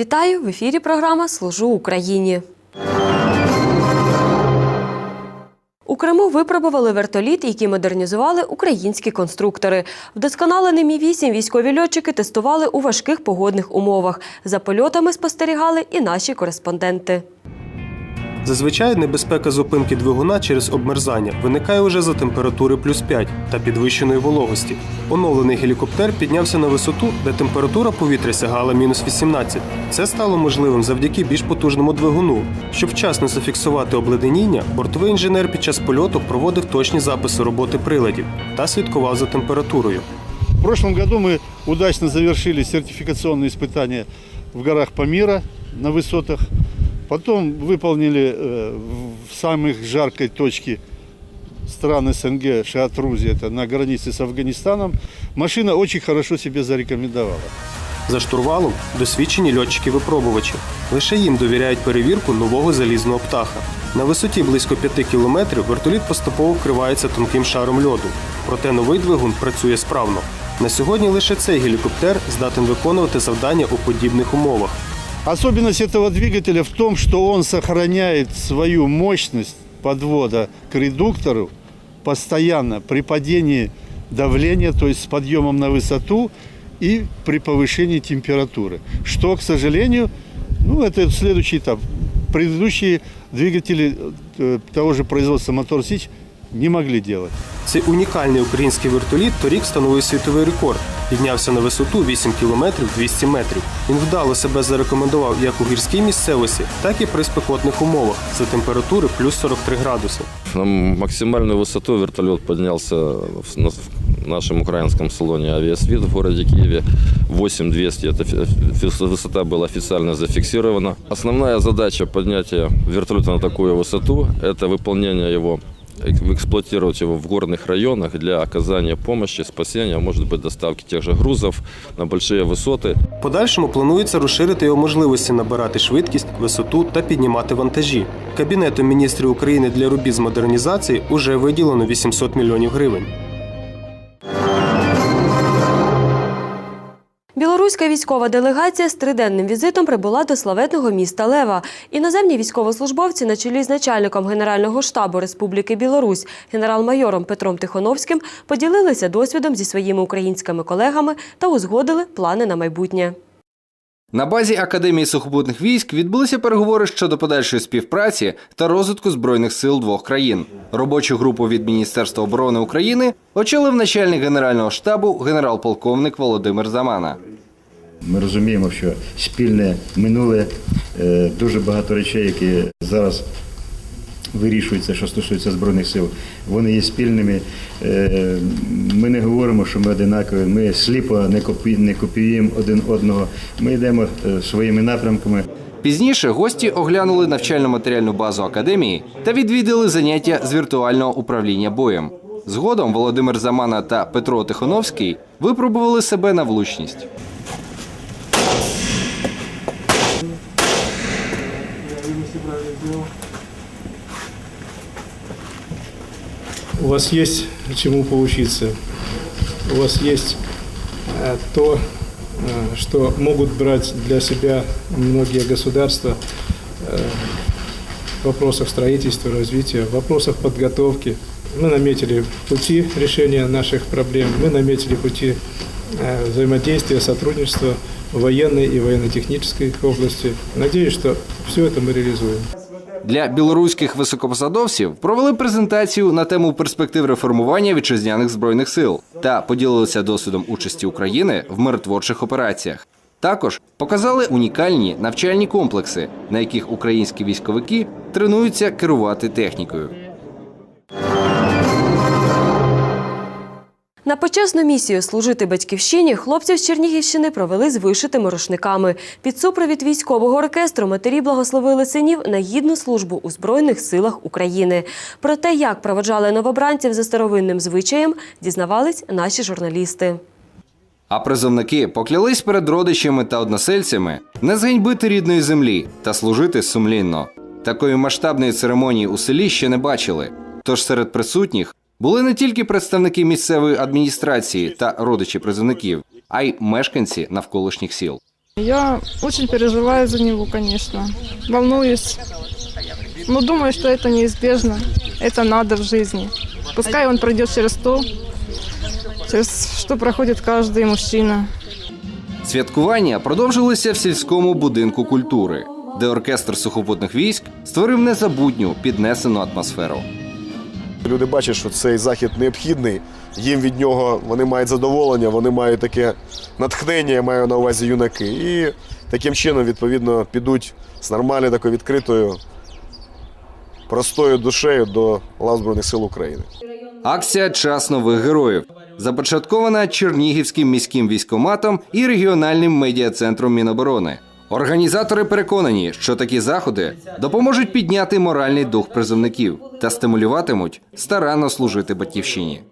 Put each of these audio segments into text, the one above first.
Вітаю в ефірі. Програма Служу Україні. У Криму випробували вертоліт, який модернізували українські конструктори. Вдосконалений Мі-8 військові льотчики тестували у важких погодних умовах. За польотами спостерігали і наші кореспонденти. Зазвичай небезпека зупинки двигуна через обмерзання виникає уже за температури плюс 5 та підвищеної вологості. Оновлений гелікоптер піднявся на висоту, де температура повітря сягала мінус 18. Це стало можливим завдяки більш потужному двигуну. Щоб вчасно зафіксувати обледеніння, бортовий інженер під час польоту проводив точні записи роботи приладів та слідкував за температурою. В прошлом году мы удачно завершили сертификационные испытания в горах Памира на высотах. Потом выполнили э, в самых жаркой точке стран СНГ Шиатрузи, это на границе с Афганистаном. Машина очень хорошо себе зарекомендовала. За штурвалом досвідчені льотчики-випробувачі. Лише їм довіряють перевірку нового залізного птаха. На висоті близько 5 кілометрів вертоліт поступово вкривається тонким шаром льоду. Проте новий двигун працює справно. На сьогодні лише цей гелікоптер здатен виконувати завдання у подібних умовах. Особенность этого двигателя в том, что он сохраняет свою мощность подвода к редуктору постоянно при падении давления, то есть с подъемом на высоту и при повышении температуры. Что, к сожалению, ну, это следующий этап. Предыдущие двигатели э, того же производства Мотор Сич не могли делать. Цей унікальний український вертоліт торік встановив світовий рекорд. Піднявся на висоту 8 кілометрів 200 метрів. Він вдало себе зарекомендував як у гірській місцевості, так і при спекотних умовах за температури плюс 43 градуси. На максимальную высоту вертолет поднялся в на- в нашем украинском салоне «Авиасвит» в городе Киеве. 8200 эта фи- фи- высота была официально зафиксирована. Основная задача поднятия вертолета на такую высоту – это выполнение его эк- эксплуатировать его в горных районах для оказания помощи, спасения, а может быть доставки тех же грузов на большие высоты. В подальшому планується розширити його можливості набирати швидкість, висоту та піднімати вантажі. Кабінетом міністрів України для робіт з модернізації уже виділено 800 мільйонів гривень. Білоруська військова делегація з триденним візитом прибула до славетного міста Лева. Іноземні військовослужбовці на чолі з начальником Генерального штабу Республіки Білорусь генерал-майором Петром Тихоновським поділилися досвідом зі своїми українськими колегами та узгодили плани на майбутнє. На базі Академії сухопутних військ відбулися переговори щодо подальшої співпраці та розвитку збройних сил двох країн. Робочу групу від Міністерства оборони України очолив начальник генерального штабу генерал-полковник Володимир Замана. Ми розуміємо, що спільне минуле е, дуже багато речей, які зараз вирішуються, що стосується збройних сил, вони є спільними. Е, Ми не говоримо, що ми одинакові. Ми сліпо не копі- не копіюємо один одного. Ми йдемо е, своїми напрямками. Пізніше гості оглянули навчально-матеріальну базу академії та відвідали заняття з віртуального управління боєм. Згодом Володимир Замана та Петро Тихоновський випробували себе на влучність. У вас есть чему поучиться, у вас есть э, то, э, что могут брать для себя многие государства э, в вопросах строительства, развития, в вопросах подготовки. Мы наметили пути решения наших проблем, мы наметили пути взаимодействия, сотрудничества в военной и военно-технической области. Надеюсь, что все это мы реализуем. Для білоруських високопосадовців провели презентацію на тему перспектив реформування вітчизняних збройних сил та поділилися досвідом участі України в миротворчих операціях. Також показали унікальні навчальні комплекси, на яких українські військовики тренуються керувати технікою. На почесну місію служити батьківщині хлопців з Чернігівщини провели з вишитими рушниками. Під супровід військового оркестру матері благословили синів на гідну службу у Збройних силах України. Про те, як проводжали новобранців за старовинним звичаєм, дізнавались наші журналісти. А призовники поклялись перед родичами та односельцями не зганьбити рідної землі та служити сумлінно. Такої масштабної церемонії у селі ще не бачили. Тож серед присутніх були не тільки представники місцевої адміністрації та родичі призовників, а й мешканці навколишніх сіл. Я очень переживаю за него, конечно. Волнуюсь. Но думаю, что это неизбежно. Это надо в жизни. Пускай он пройдет через то, через что проходит каждый мужчина. Святкування продовжилися в сільському будинку культури, де оркестр сухопутних військ створив незабутню піднесену атмосферу. Люди бачать, що цей захід необхідний. Їм від нього вони мають задоволення, вони мають таке натхнення, я маю на увазі юнаки. І таким чином, відповідно, підуть з нормальною такою відкритою, простою душею до лав Збройних сил України. Акція Час нових героїв започаткована Чернігівським міським військоматом і регіональним медіа-центром Міноборони. Організатори переконані, що такі заходи допоможуть підняти моральний дух призовників та стимулюватимуть старанно служити батьківщині.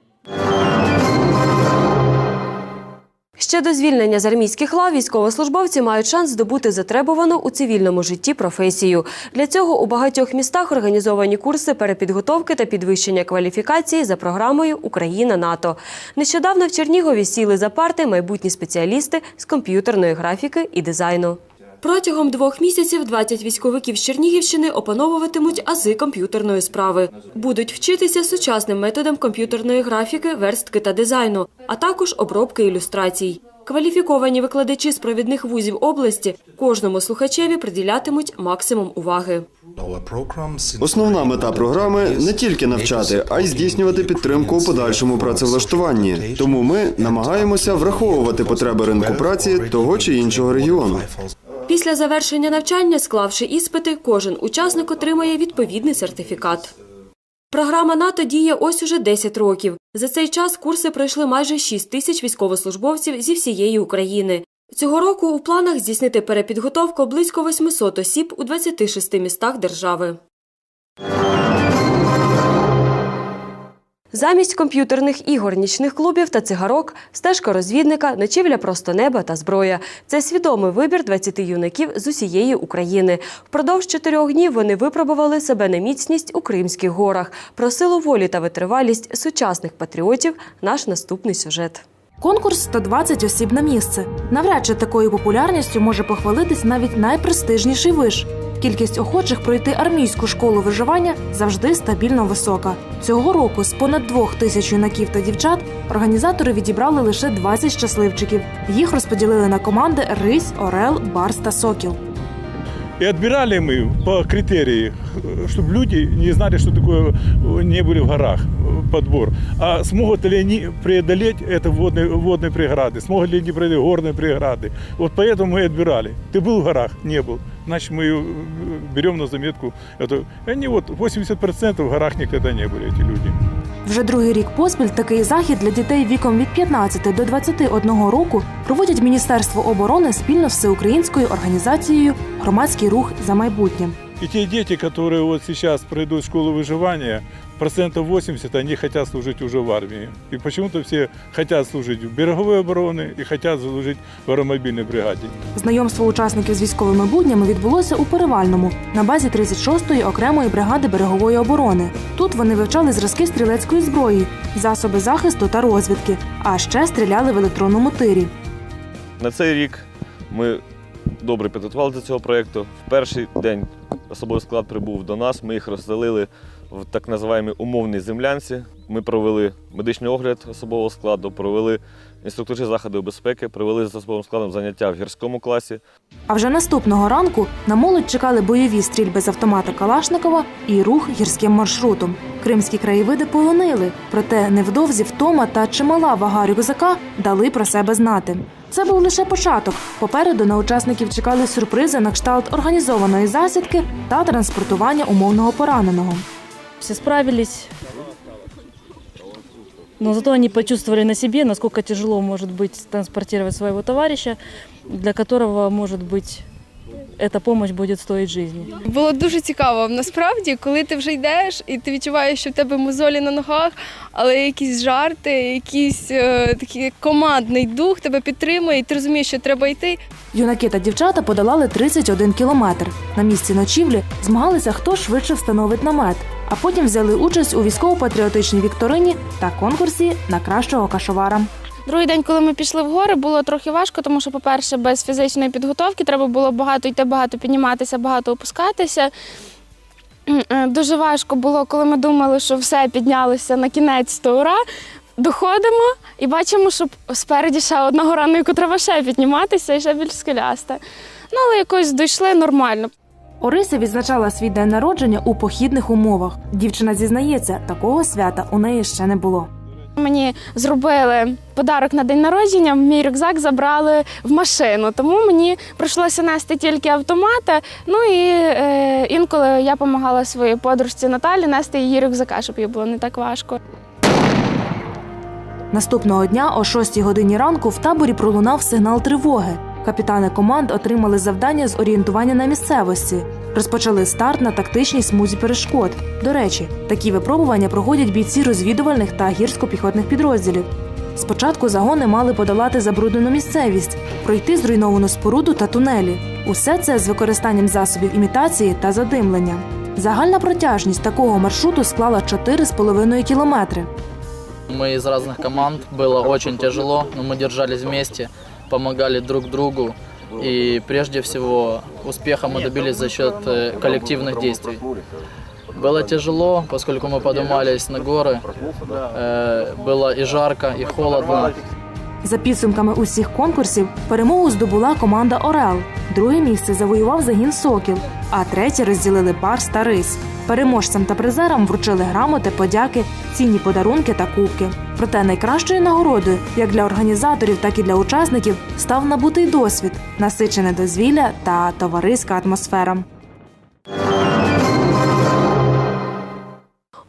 Ще до звільнення з армійських лав військовослужбовці мають шанс здобути затребувану у цивільному житті професію. Для цього у багатьох містах організовані курси перепідготовки та підвищення кваліфікації за програмою Україна НАТО. Нещодавно в Чернігові сіли за парти майбутні спеціалісти з комп'ютерної графіки і дизайну. Протягом двох місяців 20 військовиків з Чернігівщини опановуватимуть ази комп'ютерної справи. Будуть вчитися сучасним методам комп'ютерної графіки, верстки та дизайну, а також обробки ілюстрацій. Кваліфіковані викладачі з провідних вузів області кожному слухачеві приділятимуть максимум уваги. Основна мета програми не тільки навчати, а й здійснювати підтримку у подальшому працевлаштуванні. Тому ми намагаємося враховувати потреби ринку праці того чи іншого регіону. Після завершення навчання, склавши іспити, кожен учасник отримає відповідний сертифікат. Програма НАТО діє ось уже 10 років. За цей час курси пройшли майже 6 тисяч військовослужбовців зі всієї України. Цього року у планах здійснити перепідготовку близько 800 осіб у 26 містах держави. Замість комп'ютерних ігор, нічних клубів та цигарок, стежка розвідника, ночівля просто неба та зброя. Це свідомий вибір 20 юнаків з усієї України. Впродовж чотирьох днів вони випробували себе на міцність у Кримських горах. Про силу волі та витривалість сучасних патріотів наш наступний сюжет. Конкурс 120 осіб на місце. Навряд чи такою популярністю може похвалитись навіть найпрестижніший виш. Кількість охочих пройти армійську школу виживання завжди стабільно висока. Цього року з понад двох тисяч юнаків та дівчат організатори відібрали лише 20 щасливчиків. Їх розподілили на команди Рись, Орел, Барс та Сокіл. И отбирали мы по критерии, чтобы люди не знали, что такое не были в горах э, подбор. А смогут ли они преодолеть это водные, водные преграды, смогут ли они преодолеть горные преграды. Вот поэтому мы и отбирали. Ты был в горах? Не был. Значит, мы э, берем на заметку. Это. Они вот 80% в горах никогда не были, эти люди. Вже другий рік поспіль такий захід для дітей віком від 15 до 21 року проводять Міністерство оборони спільно з всеукраїнською організацією Громадський рух за майбутнє. І ті діти, дети, которые вот сейчас пройдут школу выживания, процентов 80 они хотят служить уже в армии. И почему-то все хотят служить в береговой обороне и хотят служить в аэромобильной бригаде. Знайомство учасників з військовими буднями відбулося у Перевальному на базі 36-ї окремої бригади берегової оборони. Тут вони вивчали зразки стрілецької зброї, засоби захисту та розвідки, а ще стріляли в електронному тирі. На цей рік ми добре підготували до цього проєкту. В перший день особовий склад прибув до нас. Ми їх розселили в так називаємо умовній землянці. Ми провели медичний огляд особового складу, провели інструктажі заходів безпеки, провели з особовим складом заняття в гірському класі. А вже наступного ранку на молодь чекали бойові стрільби з автомата Калашникова і рух гірським маршрутом. Кримські краєвиди полонили, проте невдовзі втома та чимала вага рюкзака дали про себе знати. Це був лише початок. Попереду на учасників чекали сюрпризи на кшталт організованої засідки та транспортування умовного пораненого. Все справились. Но зато они почувствовали на себе, насколько тяжело может быть транспортировать своего товарища, для которого, может быть, эта помощь будет стоить жизни. Було дуже цікаво. Насправді, коли ти вже йдеш і ти відчуваєш, що в тебе мозолі на ногах, але якісь жарти, якийсь е, такий командний дух тебе підтримує, і ти розумієш, що треба йти. Юнаки та дівчата подолали 31 кілометр. На місці ночівлі змагалися, хто швидше встановить намет, а потім взяли участь у військово-патріотичній вікторині та конкурсі на кращого кашовара. Другий день, коли ми пішли в гори, було трохи важко, тому що, по-перше, без фізичної підготовки треба було багато йти, багато підніматися, багато опускатися. Е, Дуже важко було, коли ми думали, що все піднялося на кінець, то ура. Доходимо і бачимо, що спереді ще одна гора, на яку треба ще підніматися і ще більш скеляста. Ну, але якось дійшли нормально. Орися відзначала свій день народження у похідних умовах. Дівчина зізнається, такого свята у неї ще не було. Мені зробили подарок на день народження. Мій рюкзак забрали в машину, тому мені прийшлося нести тільки автомата. Ну і е, інколи я допомагала своїй подружці Наталі нести її рюкзака, щоб їй було не так важко. Наступного дня о 6 годині ранку в таборі пролунав сигнал тривоги. Капітани команд отримали завдання з орієнтування на місцевості Розпочали старт на тактичній смузі перешкод. До речі, такі випробування проходять бійці розвідувальних та гірсько-піхотних підрозділів. Спочатку загони мали подолати забруднену місцевість, пройти зруйновану споруду та тунелі. Усе це з використанням засобів імітації та задимлення. Загальна протяжність такого маршруту склала 4,5 кілометри. Мы из разных команд, было очень тяжело, но мы держались вместе, помогали друг другу. И прежде всего успеха мы добились за счет э, коллективных действий. Было тяжело, поскольку мы поднимались на горы, э, было и жарко, и холодно. За підсумками усіх конкурсів перемогу здобула команда Орел. Друге місце завоював загін Сокіл, а третє розділили Барс та Рись. Переможцям та призерам вручили грамоти, подяки, цінні подарунки та кубки. Проте найкращою нагородою, як для організаторів, так і для учасників, став набутий досвід, насичене дозвілля та товариська атмосфера.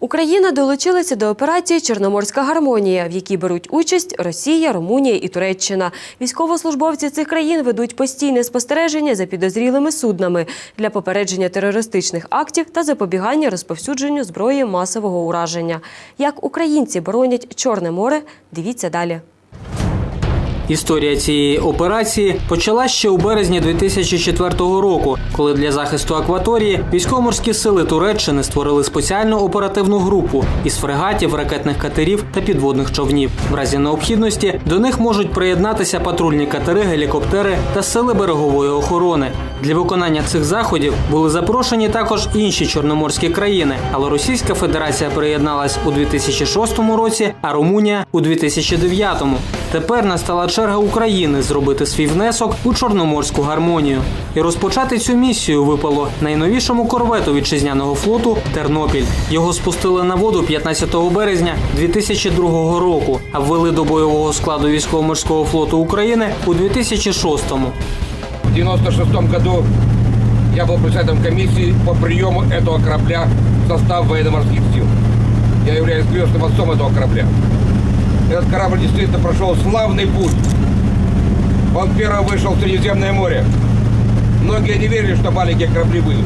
Україна долучилася до операції Чорноморська гармонія, в якій беруть участь Росія, Румунія і Туреччина. Військовослужбовці цих країн ведуть постійне спостереження за підозрілими суднами для попередження терористичних актів та запобігання розповсюдженню зброї масового ураження. Як українці боронять Чорне море, дивіться далі. Історія цієї операції почала ще у березні 2004 року, коли для захисту акваторії військово-морські сили Туреччини створили спеціальну оперативну групу із фрегатів, ракетних катерів та підводних човнів. В разі необхідності до них можуть приєднатися патрульні катери, гелікоптери та сили берегової охорони. Для виконання цих заходів були запрошені також інші чорноморські країни, але Російська Федерація приєдналась у 2006 році, а Румунія у 2009. Тепер настала черга України зробити свій внесок у чорноморську гармонію. І розпочати цю місію випало найновішому корвету вітчизняного флоту Тернопіль. Його спустили на воду 15 березня 2002 року, а ввели до бойового складу військово-морського флоту України у 2006-му. В 96 году я был председателем комиссии по приему этого корабля в состав военно-морских сил. Я являюсь крестным отцом этого корабля. Этот корабль действительно прошел славный путь. Он первым вышел в Средиземное море. Многие не верили, что маленькие корабли выйдут.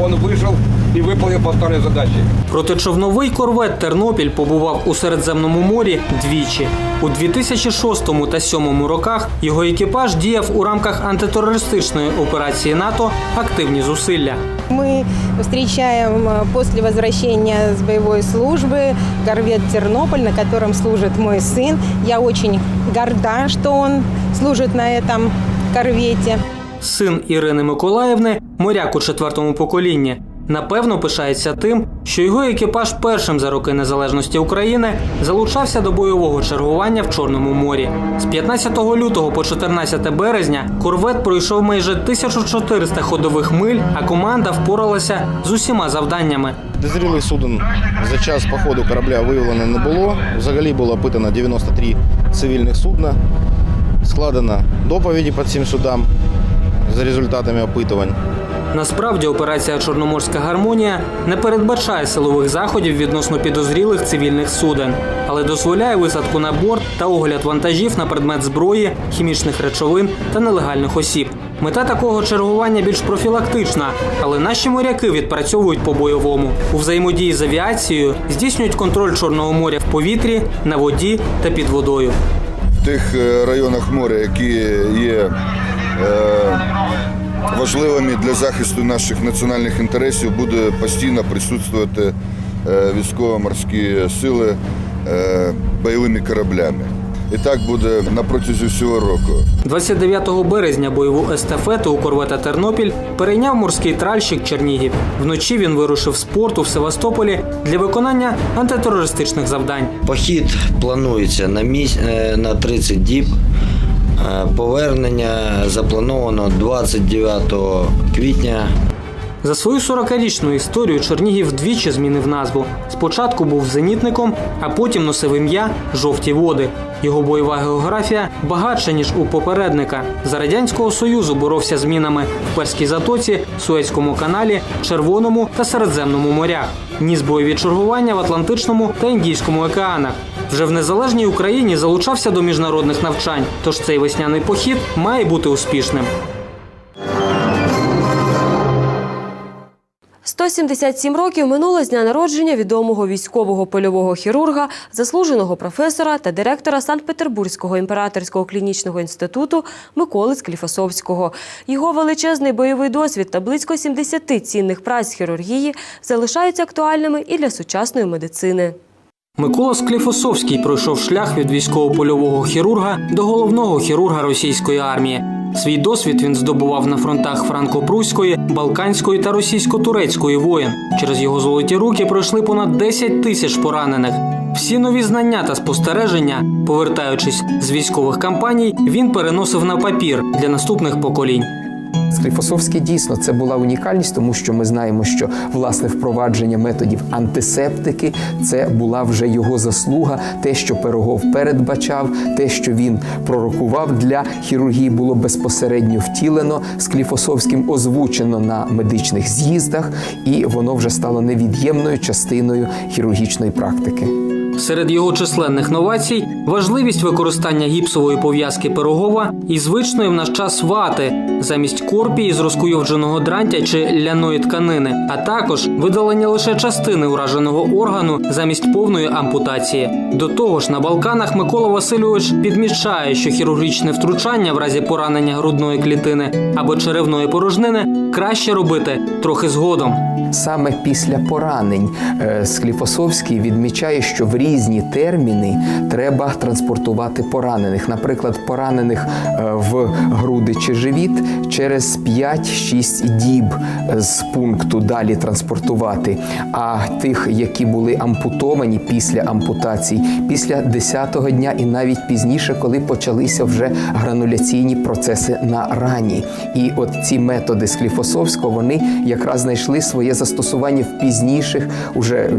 Он вышел и выполнил поставленные задачи. Протичовновий корвет Тернопіль побував у Середземному морі двічі. У 2006 та 2007 роках його екіпаж діяв у рамках антитерористичної операції НАТО активні зусилля. Мы встречаем э, после возвращения с боевой службы корвет «Тернополь», на котором служит мой сын. Я очень горда, что он служит на этом корвете. Син Ірини Миколаївни, моряк у четвертому поколінні, напевно пишається тим, що його екіпаж першим за роки незалежності України залучався до бойового чергування в Чорному морі. З 15 лютого по 14 березня корвет пройшов майже 1400 ходових миль, а команда впоралася з усіма завданнями. Підозрілих суден за час походу корабля виявлено не було. Взагалі було опитано 93 цивільних судна. Складено доповіді по цим судам за результатами опитувань. Насправді операція Чорноморська гармонія не передбачає силових заходів відносно підозрілих цивільних суден, але дозволяє висадку на борт та огляд вантажів на предмет зброї, хімічних речовин та нелегальних осіб. Мета такого чергування більш профілактична, але наші моряки відпрацьовують по бойовому. У взаємодії з авіацією здійснюють контроль Чорного моря в повітрі, на воді та під водою. В тих е, районах моря, які є е, важливими для захисту наших національних інтересів, буде постійно присутствувати е, військово-морські сили е, бойовими кораблями. І так буде на протязі всього року. 29 березня бойову естафету у корвета Тернопіль перейняв морський тральщик Чернігів. Вночі він вирушив з порту в Севастополі для виконання антитерористичних завдань. Похід планується на міс... е, на 30 діб. Е, Повернення заплановано 29 квітня За свою 40-річну історію Чернігів двічі змінив назву. Спочатку був зенітником, а потім носив ім'я Жовті води. Його бойова географія багатша ніж у попередника. За радянського союзу боровся з мінами в Перській затоці, Суецькому каналі, Червоному та Середземному морях. Ніс бойові чергування в Атлантичному та Індійському океанах. Вже в незалежній Україні залучався до міжнародних навчань. Тож цей весняний похід має бути успішним. 177 років минуло з дня народження відомого військового польового хірурга, заслуженого професора та директора Санкт-Петербурзького імператорського клінічного інституту Миколи Скліфосовського. Його величезний бойовий досвід та близько 70 цінних праць хірургії залишаються актуальними і для сучасної медицини. Микола Скліфосовський пройшов шлях від військово-польового хірурга до головного хірурга російської армії. Свій досвід він здобував на фронтах франко-пруської, балканської та російсько-турецької воєн. Через його золоті руки пройшли понад 10 тисяч поранених. Всі нові знання та спостереження, повертаючись з військових кампаній, він переносив на папір для наступних поколінь. Скліфосовський дійсно це була унікальність, тому що ми знаємо, що власне впровадження методів антисептики це була вже його заслуга. Те, що Пирогов передбачав, те, що він пророкував для хірургії, було безпосередньо втілено. Скліфосовським озвучено на медичних з'їздах, і воно вже стало невід'ємною частиною хірургічної практики. Серед його численних новацій важливість використання гіпсової пов'язки пирогова і звичної в наш час вати замість корпії з розкуйовдженого дрантя чи ляної тканини, а також видалення лише частини ураженого органу замість повної ампутації. До того ж, на Балканах Микола Васильович підмічає, що хірургічне втручання в разі поранення грудної клітини або черевної порожнини краще робити трохи згодом. Саме після поранень е, Скліфосовський відмічає, що в різні терміни треба транспортувати поранених. Наприклад, поранених е, в груди чи живіт через 5-6 діб з пункту далі транспортувати. А тих, які були ампутовані після ампутацій, після 10-го дня і навіть пізніше, коли почалися вже грануляційні процеси на рані. І от ці методи Скліфосовського вони якраз знайшли своє застосування в пізніших уже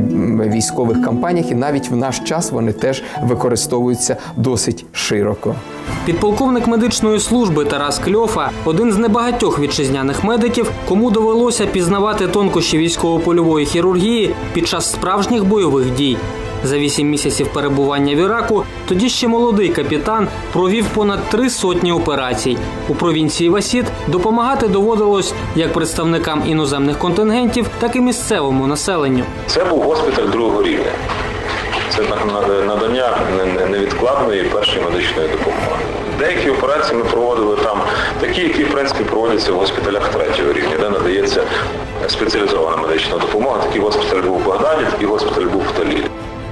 військових кампаніях, і навіть в наш час вони теж використовуються досить широко. Підполковник медичної служби Тарас Кльофа один з небагатьох вітчизняних медиків, кому довелося пізнавати тонкощі військово-польової хірургії під час справжніх бойових дій. За вісім місяців перебування в Іраку тоді ще молодий капітан провів понад три сотні операцій. У провінції Васід допомагати доводилось як представникам іноземних контингентів, так і місцевому населенню. Це був госпіталь другого рівня. Це на- на- надання не- не- невідкладної першої медичної допомоги. Деякі операції ми проводили там, такі, які в принципі проводяться в госпіталях третього рівня, де надається спеціалізована медична допомога. Такий госпіталь був в Богдані, такий госпіталь був в Талілі.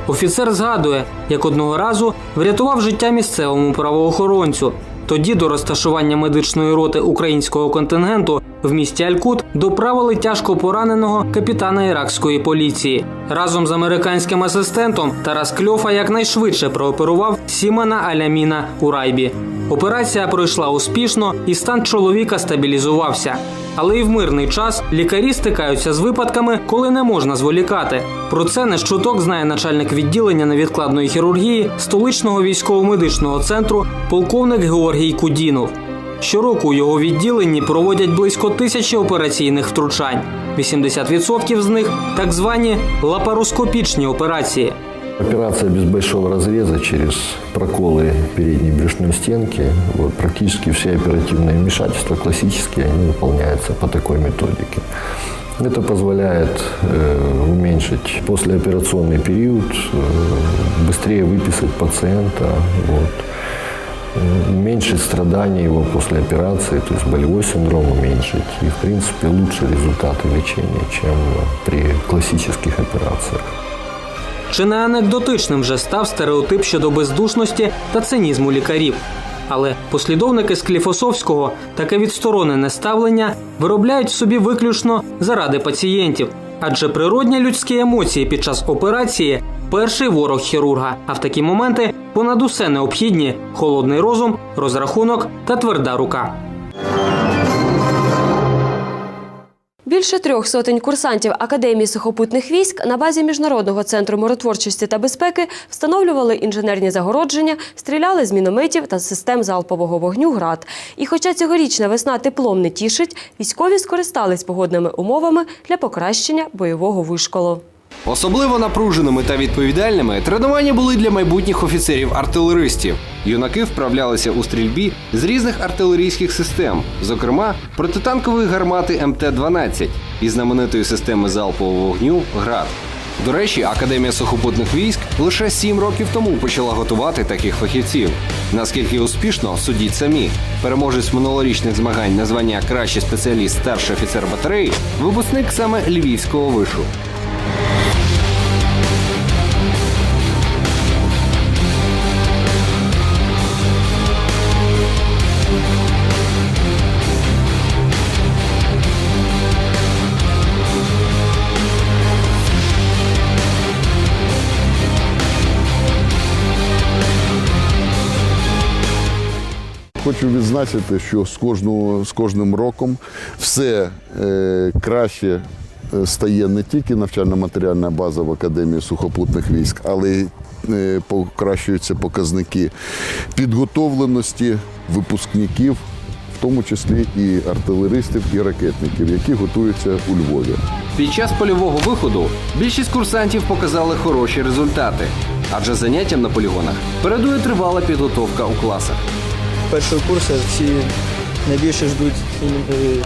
Офіцер згадує, як одного разу врятував життя місцевому правоохоронцю. Тоді до розташування медичної роти українського контингенту в місті Алькут доправили тяжко пораненого капітана іракської поліції. Разом з американським асистентом Тарас Кльофа якнайшвидше прооперував Сімана Аляміна у райбі. Операція пройшла успішно, і стан чоловіка стабілізувався. Але і в мирний час лікарі стикаються з випадками, коли не можна зволікати. Про це не щуток знає начальник відділення невідкладної хірургії столичного військово-медичного центру полковник Георгій Кудінов. Щороку у його відділенні проводять близько тисячі операційних втручань. 80% з них так звані лапароскопічні операції. Операция без большого разреза через проколы передней брюшной стенки. Вот, практически все оперативные вмешательства классические, они выполняются по такой методике. Это позволяет э, уменьшить послеоперационный период, э, быстрее выписать пациента, вот, уменьшить страдания его после операции, то есть болевой синдром уменьшить и, в принципе, лучшие результаты лечения, чем при классических операциях. Чи не анекдотичним вже став стереотип щодо бездушності та цинізму лікарів. Але послідовники Скліфосовського таке відсторонене ставлення виробляють в собі виключно заради пацієнтів, адже природні людські емоції під час операції перший ворог хірурга. А в такі моменти понад усе необхідні холодний розум, розрахунок та тверда рука. Більше трьох сотень курсантів Академії сухопутних військ на базі Міжнародного центру миротворчості та безпеки встановлювали інженерні загородження, стріляли з мінометів та систем залпового вогню «Град». І хоча цьогорічна весна теплом не тішить, військові скористались погодними умовами для покращення бойового вишколу. Особливо напруженими та відповідальними тренування були для майбутніх офіцерів-артилеристів. Юнаки вправлялися у стрільбі з різних артилерійських систем, зокрема протитанкової гармати МТ-12 і знаменитої системи залпового вогню ГРАД. До речі, Академія сухопутних військ лише сім років тому почала готувати таких фахівців. Наскільки успішно судіть самі. Переможець минулорічних змагань на звання кращий спеціаліст старший офіцер батареї, випускник саме львівського вишу. Відзначити, що з кожного з кожним роком все е, краще е, стає не тільки навчально-матеріальна база в Академії сухопутних військ, але й е, покращуються показники підготовленості випускників, в тому числі і артилеристів, і ракетників, які готуються у Львові. Під час польового виходу більшість курсантів показали хороші результати, адже заняттям на полігонах передує тривала підготовка у класах. Першого курсу всі найбільше ждуть е,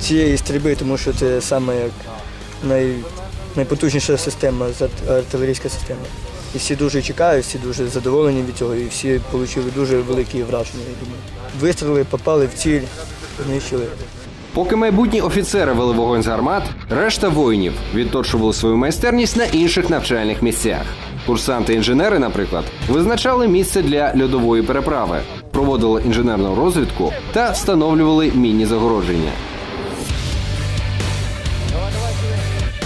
цієї стрільби, тому що це саме най, найпотужніша система, артилерійська система. І всі дуже чекають, всі дуже задоволені від цього, і всі отримали дуже великі враження, я думаю. Вистріли, попали в ціль, знищили. Поки майбутні офіцери вели вогонь з гармат, решта воїнів відточували свою майстерність на інших навчальних місцях. Курсанти-інженери, наприклад, визначали місце для льодової переправи, проводили інженерну розвідку та встановлювали мінні загородження.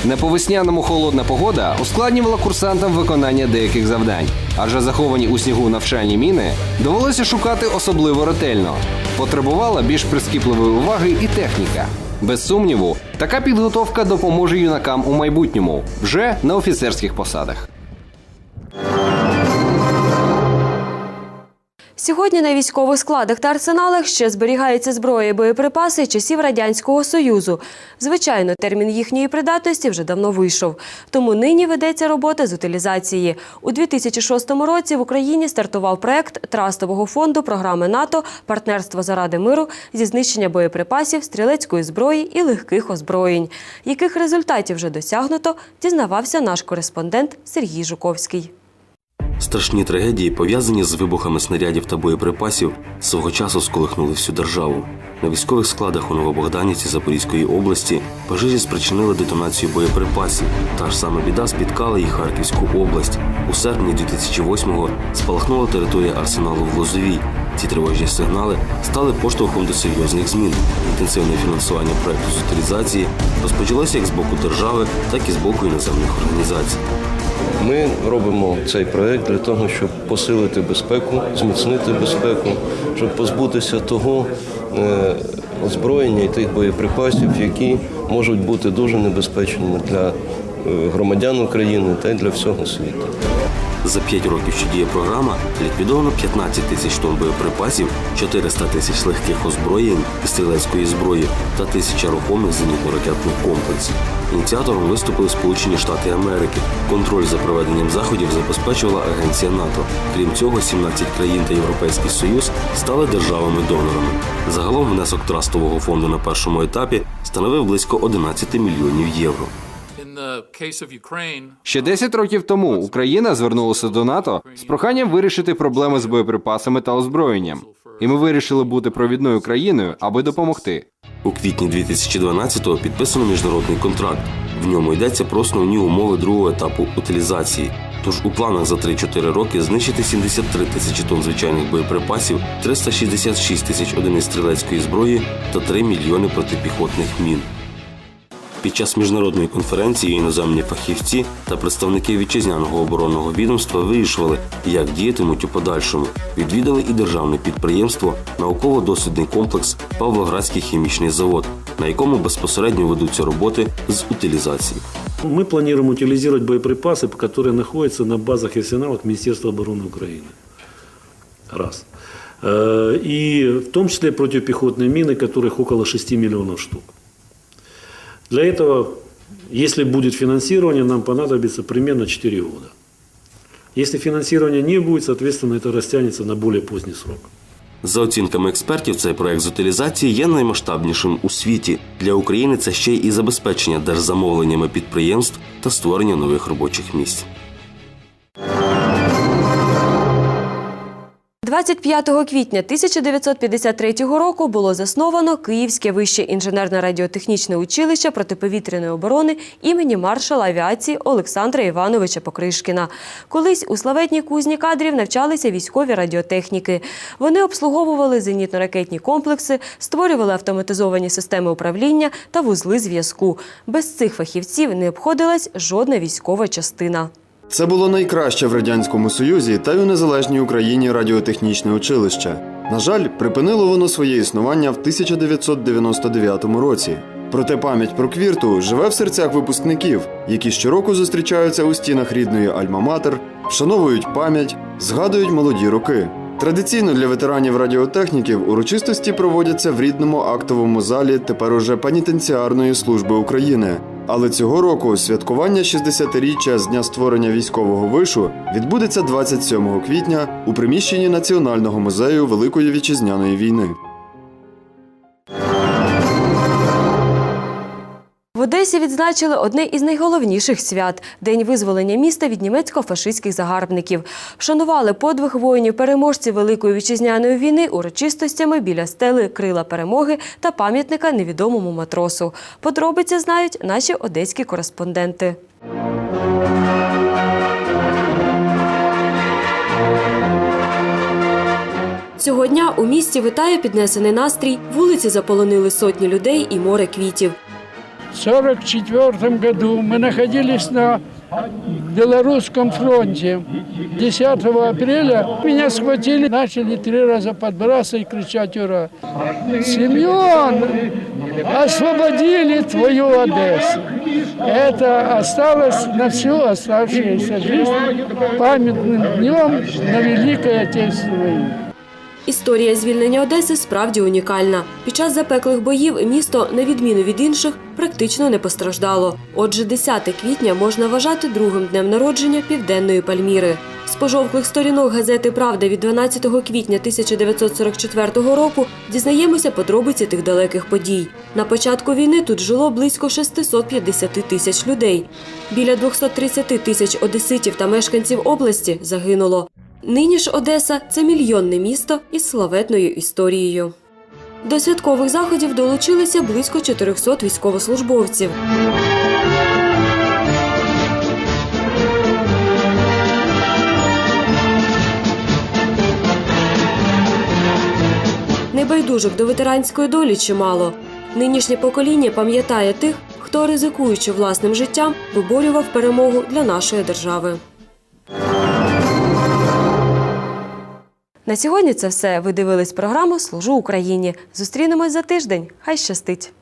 На повесняному холодна погода ускладнювала курсантам виконання деяких завдань, адже заховані у снігу навчальні міни довелося шукати особливо ретельно. Потребувала більш прискіпливої уваги і техніка. Без сумніву, така підготовка допоможе юнакам у майбутньому, вже на офіцерських посадах. Сьогодні на військових складах та арсеналах ще зберігається зброя і боєприпаси часів Радянського Союзу. Звичайно, термін їхньої придатності вже давно вийшов. Тому нині ведеться робота з утилізації. У 2006 році в Україні стартував проект Трастового фонду програми НАТО Партнерство заради миру зі знищення боєприпасів, стрілецької зброї і легких озброєнь. Яких результатів вже досягнуто, дізнавався наш кореспондент Сергій Жуковський. Страшні трагедії, пов'язані з вибухами снарядів та боєприпасів, свого часу сколихнули всю державу. На військових складах у Новобогданівці Запорізької області пожежі спричинили детонацію боєприпасів. Та ж сама біда спіткала і Харківську область. У серпні 2008-го спалахнула територія арсеналу в Лозовій. Ці тривожні сигнали стали поштовхом до серйозних змін. Інтенсивне фінансування проекту з утилізації розпочалося як з боку держави, так і з боку іноземних організацій. Ми робимо цей проект для того, щоб посилити безпеку, зміцнити безпеку, щоб позбутися того е, озброєння і тих боєприпасів, які можуть бути дуже небезпечними для е, громадян України та й для всього світу. За п'ять років, що діє програма, ліквідовано 15 тисяч тонн боєприпасів, 400 тисяч легких озброєнь і стрілецької зброї та тисяча рухомих зенітно-ракетних комплексів. Ініціатором виступили Сполучені Штати Америки. Контроль за проведенням заходів забезпечувала агенція НАТО. Крім цього, 17 країн та Європейський Союз стали державами-донорами. Загалом внесок трастового фонду на першому етапі становив близько 11 мільйонів євро. Ще 10 років тому Україна звернулася до НАТО з проханням вирішити проблеми з боєприпасами та озброєнням. І ми вирішили бути провідною країною, аби допомогти. У квітні 2012-го підписано міжнародний контракт. В ньому йдеться про основні умови другого етапу утилізації. Тож у планах за 3-4 роки знищити 73 тисячі тонн звичайних боєприпасів, 366 тисяч одиниць стрілецької зброї та 3 мільйони протипіхотних мін. Під час міжнародної конференції іноземні фахівці та представники вітчизняного оборонного відомства вирішували, як діятимуть у подальшому. Відвідали і державне підприємство, науково-дослідний комплекс Павлоградський хімічний завод, на якому безпосередньо ведуться роботи з утилізації. Мы планируем утилизировать боеприпасы, которые находятся на базах и арсеналах Министерства обороны Украины. Раз. Э, И в том числе противопехотные мины, которых около 6 миллионов штук. Для этого, если будет финансирование, нам понадобится примерно 4 года. Если финансирования не будет, соответственно, это растянется на более поздний срок. За оцінками експертів, цей проект з утилізації є наймасштабнішим у світі. Для України це ще й і забезпечення держзамовленнями підприємств та створення нових робочих місць. 25 квітня 1953 року було засновано Київське вище інженерно-радіотехнічне училище протиповітряної оборони імені маршала авіації Олександра Івановича Покришкіна. Колись у славетній кузні кадрів навчалися військові радіотехніки. Вони обслуговували зенітно-ракетні комплекси, створювали автоматизовані системи управління та вузли зв'язку. Без цих фахівців не обходилась жодна військова частина. Це було найкраще в радянському союзі та й у незалежній Україні радіотехнічне училище. На жаль, припинило воно своє існування в 1999 році. Проте пам'ять про квірту живе в серцях випускників, які щороку зустрічаються у стінах рідної Альма-Матер, вшановують пам'ять, згадують молоді роки. Традиційно для ветеранів радіотехніків урочистості проводяться в рідному актовому залі тепер уже пенітенціарної служби України. Але цього року святкування 60-річчя з дня створення військового вишу відбудеться 27 квітня у приміщенні Національного музею Великої вітчизняної війни. В Одесі відзначили одне із найголовніших свят День визволення міста від німецько-фашистських загарбників. Вшанували подвиг воїнів переможців Великої вітчизняної війни урочистостями біля стели Крила перемоги та пам'ятника невідомому матросу. Подробиці знають наші одеські кореспонденти. Цього дня у місті витає піднесений настрій. Вулиці заполонили сотні людей і море квітів. В 1944 году мы находились на Белорусском фронте. 10 апреля меня схватили, начали три раза подбрасывать и кричать «Ура!». «Семен, освободили твою Одессу!» Это осталось на всю оставшуюся жизнь памятным днем на Великой Отечественной войне. Історія звільнення Одеси справді унікальна. Під час запеклих боїв місто, на відміну від інших, практично не постраждало. Отже, 10 квітня можна вважати другим днем народження південної Пальміри. З пожовклих сторінок газети Правда від 12 квітня 1944 року дізнаємося подробиці тих далеких подій. На початку війни тут жило близько 650 тисяч людей. Біля 230 тисяч одеситів та мешканців області загинуло. Нині ж Одеса це мільйонне місто із славетною історією. До святкових заходів долучилися близько 400 військовослужбовців. Небайдужих до ветеранської долі чимало. Нинішнє покоління пам'ятає тих, хто, ризикуючи власним життям, виборював перемогу для нашої держави. На сьогодні це все. Ви дивились програму Служу Україні. Зустрінемось за тиждень. Хай щастить!